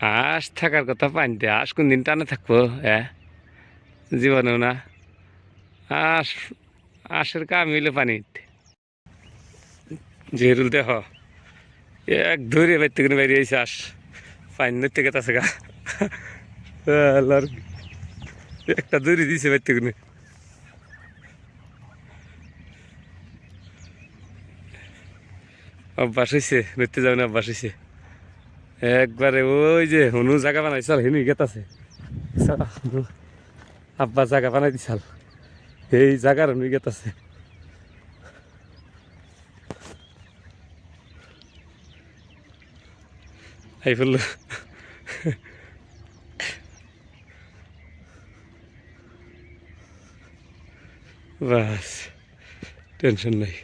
আশ থাকার কথা পানিতে আশ কোন দিন টানে থাকব হ্যাঁ জীবনেও না। আশ, আশের কাম হইলে পানিতে। জেরুল দেহ, এক ধরে বাইর থেকে বাইরে এসে আস পানি নড়তে গেছে গা। আল্লাহর একটা দড়ি দিছে বাইর থেকে। অভ্যাস হয়েছে নড়তে যাবে অভ্যাস হয়েছে একবারে ওই যে হনু জায়গা বানাইছাল হেনু গেতাছে আব্বা জায়গা বানাই দিছাল এই জায়গার হনু গেতাছে এই ফেলল। বাস, টেনশন নাই।